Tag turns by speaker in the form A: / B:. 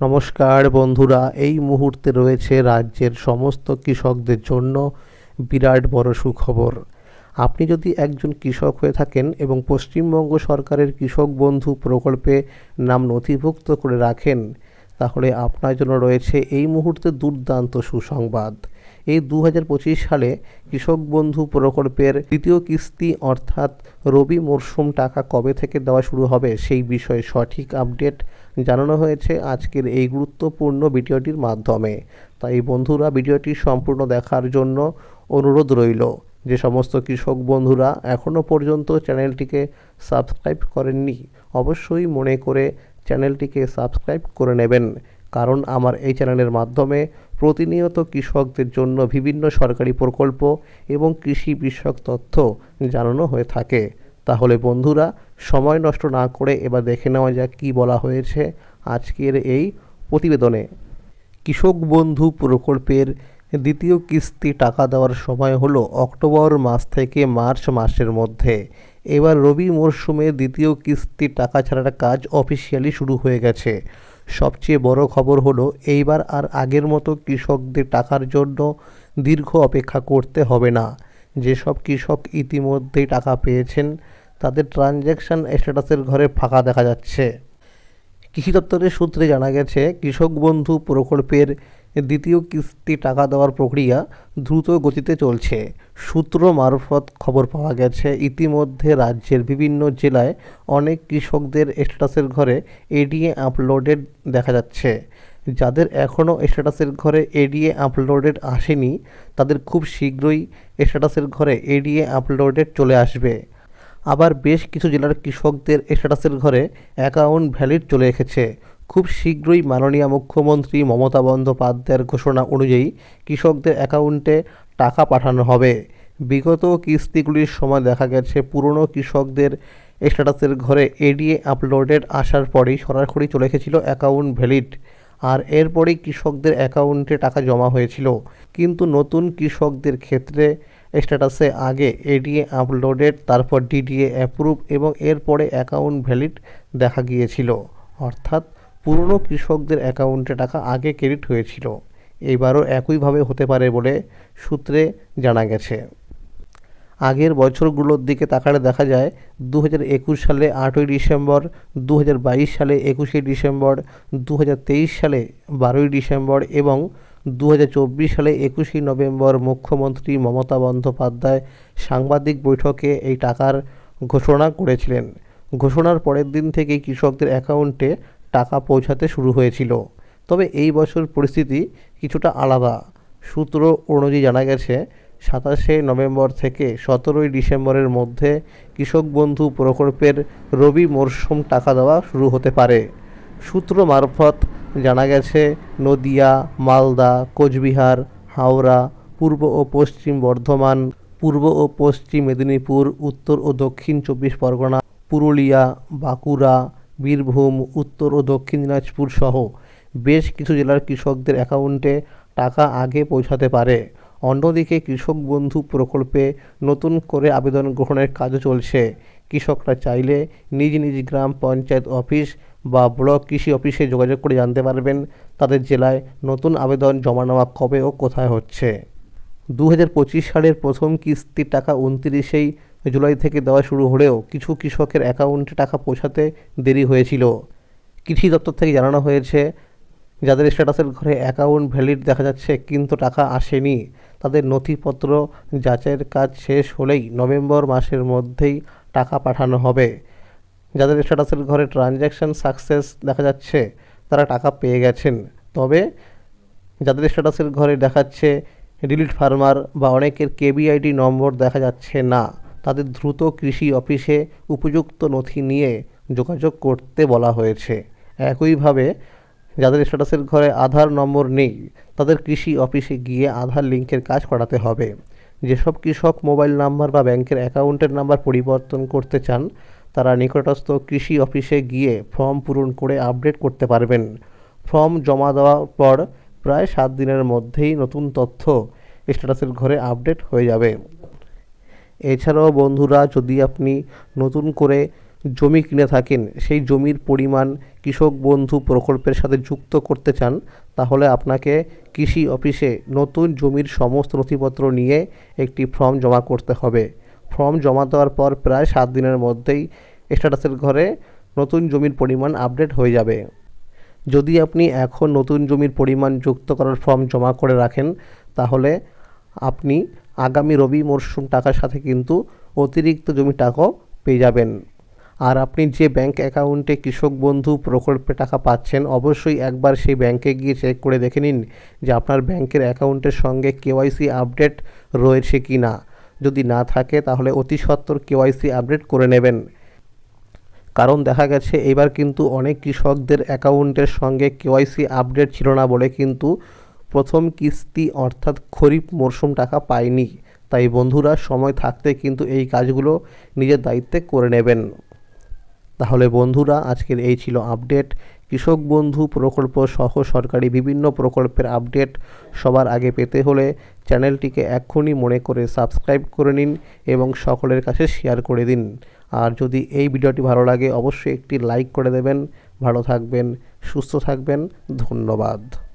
A: নমস্কার বন্ধুরা, এই মুহূর্তে রয়েছে রাজ্যের সমস্ত কৃষকদের জন্য বিরাট বড় সুখবর। আপনি যদি একজন কৃষক হয়ে থাকেন এবং পশ্চিমবঙ্গ সরকারের কৃষক বন্ধু প্রকল্পে নাম নথিভুক্ত করে রাখেন, তাহলে আপনার জন্য রয়েছে এই মুহূর্তে দুর্দান্ত সুসংবাদ। এই দু হাজার পঁচিশ সালে কৃষক বন্ধু প্রকল্পের দ্বিতীয় কিস্তি অর্থাৎ রবি মরশুম টাকা কবে থেকে দেওয়া শুরু হবে সেই বিষয়ে সঠিক আপডেট জানানো হয়েছে আজকের এই গুরুত্বপূর্ণ ভিডিওটির মাধ্যমে। তাই বন্ধুরা, ভিডিওটি সম্পূর্ণ দেখার জন্য অনুরোধ রইল। যে সমস্ত কৃষক বন্ধুরা এখনও পর্যন্ত চ্যানেলটিকে সাবস্ক্রাইব করেননি, অবশ্যই মনে করে চ্যানেলটিকে সাবস্ক্রাইব করে নেবেন। কারণ আমার এই চ্যানেলের মাধ্যমে প্রতিনিয়ত কৃষকদের জন্য বিভিন্ন সরকারি প্রকল্প এবং কৃষি বিষয়ক তথ্য জানানো হয়ে থাকে। তাহলে বন্ধুরা, সময় নষ্ট না করে এবার দেখে নেওয়া যাক কী বলা হয়েছে আজকের এই প্রতিবেদনে। কৃষক বন্ধু প্রকল্পের দ্বিতীয় কিস্তি টাকা দেওয়ার সময় হলো অক্টোবর মাস থেকে মার্চ মাসের মধ্যে। এবার রবি মরশুমে দ্বিতীয় কিস্তি টাকা ছাড়ার কাজ অফিসিয়ালি শুরু হয়ে গেছে। সবচেয়ে বড় খবর হলো, এইবার আর আগের মতো কৃষকদের টাকার জন্য দীর্ঘ অপেক্ষা করতে হবে না। যেসব কৃষক ইতিমধ্যেই টাকা পেয়েছেন, তাদের ট্রানজ্যাকশান স্ট্যাটাসের ঘরে ফাঁকা দেখা যাচ্ছে। কৃষি দপ্তরের সূত্রে জানা গেছে, কৃষক বন্ধু প্রকল্পের দ্বিতীয় কিস্তি টাকা দেওয়ার প্রক্রিয়া দ্রুত গতিতে চলছে। সূত্র মারফত খবর পাওয়া গেছে, ইতিমধ্যে রাজ্যের বিভিন্ন জেলায় অনেক কৃষকদের স্ট্যাটাসের ঘরে এডিএ আপলোডেড দেখা যাচ্ছে। যাদের এখনও স্ট্যাটাসের ঘরে এডিএ আপলোডেড আসেনি, তাদের খুব শীঘ্রই স্ট্যাটাসের ঘরে এডিএ আপলোডেড চলে আসবে। আবার বেশ কিছু জেলার কৃষকদের স্ট্যাটাসের ঘরে অ্যাকাউন্ট ভ্যালিড চলে এসেছে। খুব শীঘ্রই মাননীয় মুখ্যমন্ত্রী মমতা বন্দ্যোপাধ্যায়ের ঘোষণা অনুযায়ী কৃষকদের অ্যাকাউন্টে টাকা পাঠানো হবে। বিগত কিস্তিগুলির সময় দেখা গেছে, পুরনো কৃষকদের স্ট্যাটাসের ঘরে এডিএ আপলোডেড আসার পরেই সরাসরি চলে এসেছিল অ্যাকাউন্ট ভ্যালিড। আর এরপরেই কৃষকদের অ্যাকাউন্টে টাকা জমা হয়েছিল। কিন্তু নতুন কৃষকদের ক্ষেত্রে স্ট্যাটাসে আগে এডিএ আপলোডেড তারপর ডিডিএ অ্যাপ্রুভ এবং এরপরে অ্যাকাউন্ট ভ্যালিড দেখা গিয়েছিল। অর্থাৎ পুরনো কৃষকদের অ্যাকাউন্টে টাকা আগে ক্রেডিট হয়েছিল। এবারও একইভাবে হতে পারে বলে সূত্রে জানা গেছে। আগের বছরগুলোর দিকে তাকালে দেখা যায় দু হাজার একুশ সালে আটই ডিসেম্বর দু হাজার বাইশ সালে একুশে ডিসেম্বর দু হাজার তেইশ সালে বারোই ডিসেম্বর এবং দু হাজার চব্বিশ সালে একুশে নভেম্বর মুখ্যমন্ত্রী মমতা বন্দ্যোপাধ্যায় সাংবাদিক বৈঠকে এই টাকার ঘোষণা করেছিলেন। ঘোষণার পরের দিন থেকেই কৃষকদের অ্যাকাউন্টে টাকা পৌঁছাতে শুরু হয়েছিল। তবে এই বছর পরিস্থিতি কিছুটা আলাদা। সূত্র অনুযায়ী জানা গেছে, সাতাশে নভেম্বর থেকে সতেরোই ডিসেম্বরের মধ্যে কৃষক বন্ধু প্রকল্পের রবি মরশুম টাকা দেওয়া শুরু হতে পারে। সূত্র মারফত জানা গেছে, নদিয়া, মালদা, কোচবিহার, হাওড়া, পূর্ব ও পশ্চিম বর্ধমান, পূর্ব ও পশ্চিম মেদিনীপুর, উত্তর ও দক্ষিণ চব্বিশ পরগনা, পুরুলিয়া, বাঁকুড়া, বীরভূম, উত্তর ও দক্ষিণ দিনাজপুর সহ বেশ কিছু জেলার কৃষকদের অ্যাকাউন্টে টাকা আগে পৌঁছাতে পারে। অন্যদিকে কৃষক বন্ধু প্রকল্পে নতুন করে আবেদন গ্রহণের কাজও চলছে। কৃষকরা চাইলে নিজ নিজ গ্রাম পঞ্চায়েত অফিস বা ব্লক কৃষি অফিসে যোগাযোগ করে জানতে পারবেন তাদের জেলায় নতুন আবেদন জমা নেওয়া কবে ও কোথায় হচ্ছে। দু হাজার পঁচিশ সালের প্রথম কিস্তির টাকা উনত্রিশেই জুলাই থেকে দেওয়া শুরু হলেও কিছু কৃষকের অ্যাকাউন্টে টাকা পৌঁছাতে দেরি হয়েছিল। কৃষি দপ্তর থেকে জানানো হয়েছে, যাদের স্ট্যাটাসের ঘরে অ্যাকাউন্ট ভ্যালিড দেখা যাচ্ছে কিন্তু টাকা আসেনি। তাদের নথিপত্র যাচাইয়ের কাজ শেষ হলেই নভেম্বর মাসের মধ্যেই টাকা পাঠানো হবে। যাদের স্ট্যাটাসের ঘরে ট্রানজ্যাকশান সাকসেস দেখা যাচ্ছে, তারা টাকা পেয়ে গেছেন। তবে যাদের স্ট্যাটাসের ঘরে দেখাচ্ছে ডিলিট ফার্মার বা অনেকের কেবিআইডি নম্বর দেখা যাচ্ছে না, তাদের দ্রুত কৃষি অফিসে উপযুক্ত নথি নিয়ে যোগাযোগ করতে বলা হয়েছে। একইভাবে যাদের স্ট্যাটাসের ঘরে আধার নম্বর নেই, তাদের কৃষি অফিসে গিয়ে আধার লিঙ্কের কাজ করাতে হবে। যেসব কৃষক মোবাইল নাম্বার বা ব্যাংকের অ্যাকাউন্টের নাম্বার পরিবর্তন করতে চান, তারা নিকটস্থ কৃষি অফিসে গিয়ে ফর্ম পূরণ করে আপডেট করতে পারবেন। ফর্ম জমা দেওয়ার পর প্রায় সাত দিনের মধ্যেই নতুন তথ্য স্ট্যাটাসের ঘরে আপডেট হয়ে যাবে। এছাড়াও বন্ধুরা, যদি আপনি নতুন করে জমি কিনে থাকেন, সেই জমির পরিমাণ কৃষক বন্ধু প্রকল্পের সাথে যুক্ত করতে চান, তাহলে আপনাকে কৃষি অফিসে নতুন জমির সমস্ত নথিপত্র নিয়ে একটি ফর্ম জমা করতে হবে। ফর্ম জমা দেওয়ার পর প্রায় সাত দিনের মধ্যেই স্ট্যাটাসের ঘরে নতুন জমির পরিমাণ আপডেট হয়ে যাবে। যদি আপনি এখন নতুন জমির পরিমাণ যুক্ত করার ফর্ম জমা করে রাখেন, তাহলে আপনি আগামী রবি মরশুম টাকার সাথে কিন্তু অতিরিক্ত জমি টাকাও পেয়ে যাবেন। আর আপনি যে ব্যাংক অ্যাকাউন্টে কৃষক বন্ধু প্রকল্পে টাকা পাচ্ছেন, অবশ্যই একবার সেই ব্যাংকে গিয়ে চেক করে দেখে নিন যে আপনার ব্যাংকের অ্যাকাউন্টের সঙ্গে কেওয়াইসি আপডেট রয়েছে কি না। যদি না থাকে, তাহলে অতি সত্বর কেওয়াইসি আপডেট করে নেবেন। কারণ দেখা গেছে, এবার কিন্তু অনেক কৃষকদের অ্যাকাউন্টের সঙ্গে কেওয়াইসি আপডেট ছিল না বলে কিন্তু প্রথম কিস্তি অর্থাৎ খরিফ মরশুম টাকা পায়নি। তাই বন্ধুরা, সময় থাকতে কিন্তু এই কাজগুলো নিজের দায়িত্বে করে নেবেন। তাহলে বন্ধুরা, আজকের এই ছিল আপডেট কৃষক বন্ধু প্রকল্প সহ সরকারি বিভিন্ন প্রকল্পের আপডেট সবার আগে পেতে হলে চ্যানেলটিকে এক্ষুনি মনে করে সাবস্ক্রাইব করে নিন এবং সকলের কাছে শেয়ার করে দিন। আর যদি এই ভিডিওটি ভালো লাগে, অবশ্যই একটি লাইক করে দেবেন। ভালো থাকবেন, সুস্থ থাকবেন। ধন্যবাদ।